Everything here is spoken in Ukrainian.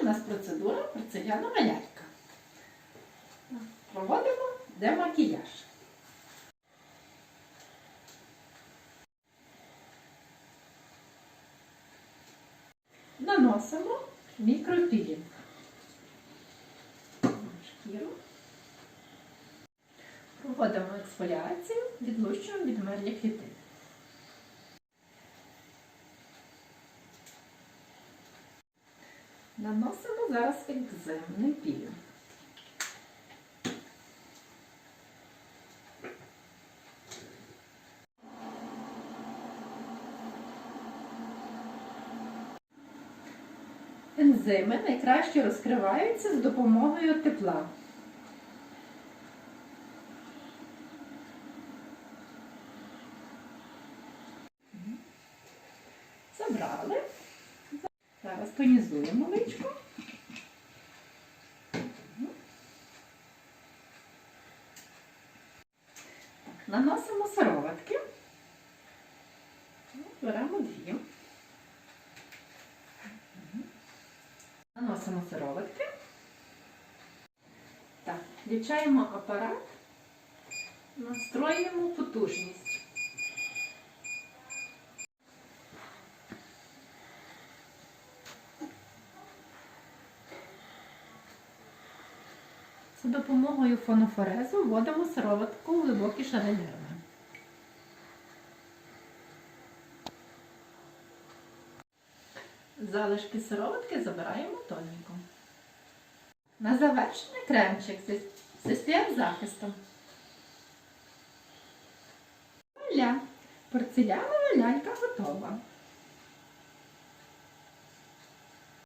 у нас процедура порцелянова лялька. Проводимо демакіяж. Наносимо мікропілінг шкіру. Проводимо ексфоліацію, відлущуємо відмерлі клітини. Наносимо зараз екземний пілінг. Ензими найкраще розкриваються з допомогою тепла. Забрали. Зараз тонізуємо личко. Наносимо сироватки. Беремо дві. Наносимо сироватки. Так, включаємо апарат, настроюємо потужність. За допомогою фонофорезу вводимо сироватку у глибокі шари дерева. Залишки сироватки забираємо тоненько. На завершення кремчик зі, зі спецзахистом. Ля. Порцелянова лялька готова.